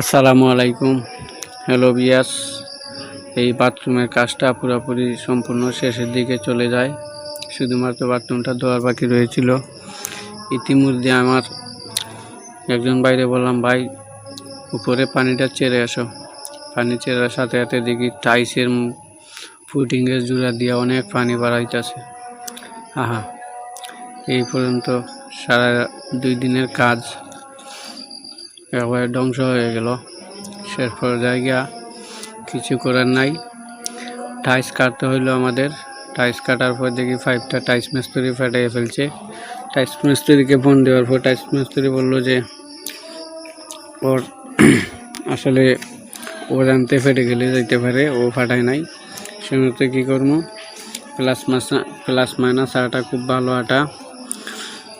আসসালামু আলাইকুম। হ্যালো বিয়াস এই বাথরুমের কাজটা পুরোপুরি সম্পূর্ণ শেষের দিকে চলে যায়। শুধুমাত্র বাথরুমটা ধোয়ার বাকি রয়েছিল। ইতিমধ্যে আমার একজন বাইরে বললাম, ভাই, উপরে পানিটা চেড়ে আসো। পানি চেরার সাথে সাথে দেখি টাইসের ফুটিংয়ের জোড়া দিয়ে অনেক পানি বাড়াইতেছে আহা, এই পর্যন্ত সারা দুই দিনের কাজ একবারে ধ্বংস হয়ে গেল। শেষ পর্যায়ে গিয়া কিছু করার নাই। টাইস কাটতে হইল আমাদের। টাইস কাটার পর দেখি ফাইভটা টাইস মিস্ত্রি ফাটাইয়ে ফেলছে। টাইস মিস্ত্রিকে ফোন দেওয়ার পর টাইস মিস্ত্রি বলল যে, ওর আসলে ও জানতে ফেটে গেলে যাইতে পারে, ও ফাটায় নাই। সেমতে কী করব? প্লাস মাসা, প্লাস মাইনাস আটা, খুব ভালো আটা।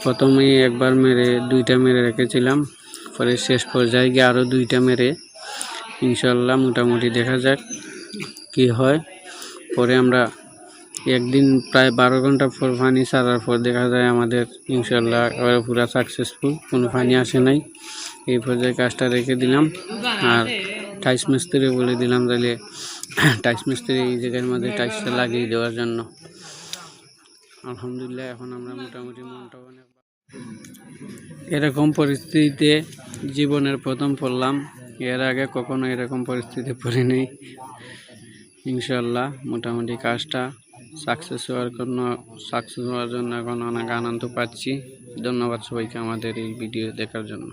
প্রথমেই একবার মেরে, দুইটা মেরে রেখেছিলাম। পরে শেষ পর্যায়ে গিয়ে আরও দুইটা মেরে ইনশাল্লাহ মোটামুটি দেখা যাক কি হয়। পরে আমরা একদিন প্রায় বারো ঘণ্টা পর পানি ছাড়ার পর দেখা যায় আমাদের ইনশাল্লাহ পুরো সাকসেসফুল কোনো পানি আসে নাই। এই পর্যায়ে কাজটা রেখে দিলাম। আর টাইস মিস্ত্রি বলে দিলাম তাহলে টাইস মিস্ত্রি এই জায়গার মধ্যে টাইসটা লাগিয়ে দেওয়ার জন্য। আলহামদুলিল্লাহ, এখন আমরা মোটামুটি মনটা অনেক এরকম পরিস্থিতিতে জীবনের প্রথম পড়লাম, এর আগে কখনো এরকম পরিস্থিতি পড়িনি। ইনশাল্লাহ মোটামুটি কাজটা সাকসেস হওয়ার জন্য সাকসেস হওয়ার জন্য এখন অনেক আনন্দ পাচ্ছি। ধন্যবাদ সবাইকে আমাদের এই ভিডিও দেখার জন্য।